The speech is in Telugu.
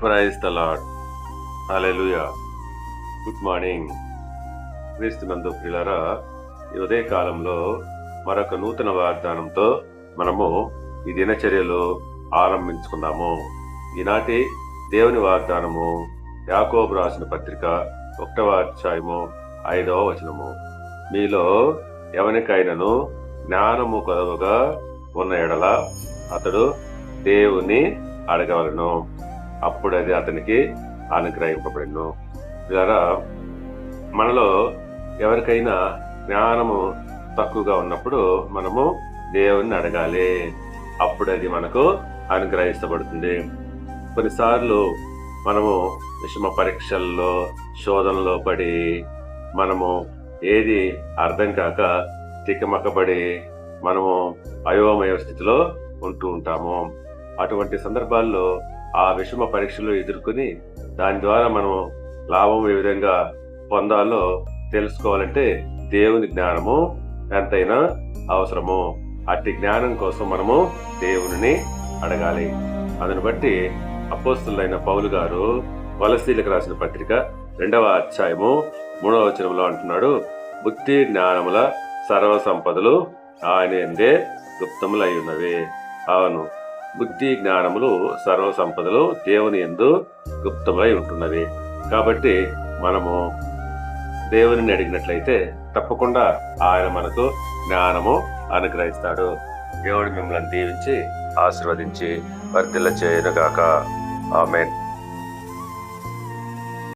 Praise the lord good morning క్రీస్తునందు ప్రియులారా ఈ ఉదయ కాలంలో మరొక నూతన వాగ్దానంతో మనము ఈ దినచర్యలు ఆరంభించుకుందాము. ఈనాటి దేవుని వాగ్దానము యాకోబు రాసిన పత్రిక ఒకటవ అధ్యాయము ఐదవ వచనము. మీలో ఎవరికైనాను జ్ఞానము కొదవగా ఉన్న ఎడల అతడు దేవుని అడగవలను. అప్పుడు అది అతనికి అనుగ్రహింపబడిను. ద్వారా మనలో ఎవరికైనా జ్ఞానము తక్కువగా ఉన్నప్పుడు మనము దేవుణ్ణి అడగాలి. అప్పుడు అది మనకు అనుగ్రహించబడుతుంది. కొన్నిసార్లు మనము విషమ పరీక్షల్లో శోధనలో పడి మనము ఏది అర్థం కాక తికమకబడి మనము అయోమయ స్థితిలో ఉంటూ ఉంటాము. అటువంటి సందర్భాల్లో ఆ విషమ పరీక్షలు ఎదుర్కొని దాని ద్వారా మనం లాభం ఏ విధంగా పొందాలో తెలుసుకోవాలంటే దేవుని జ్ఞానము ఎంతైనా అవసరము. అట్టి జ్ఞానం కోసం మనము దేవుని అడగాలి. అందును బట్టి అపోస్తులైన పౌలు గారు వలసీలకు రాసిన పత్రిక రెండవ అధ్యాయము మూడవ వచనంలో అంటున్నాడు బుద్ధి జ్ఞానముల సర్వ సంపదలు ఆయన ఎందే గుప్తములై ఉన్నవి. అవును బుద్ధి జ్ఞానములు సర్వ సంపదలు దేవుని ఎందు గుప్తమై ఉంటున్నవి. కాబట్టి మనము దేవుని అడిగినట్లయితే తప్పకుండా ఆయన మనకు జ్ఞానము అనుగ్రహిస్తాడు. దేవుడు మిమ్మల్ని దీవించి ఆశీర్వదించి వర్ధిల్ల చేయనుగాక ఆమెన్.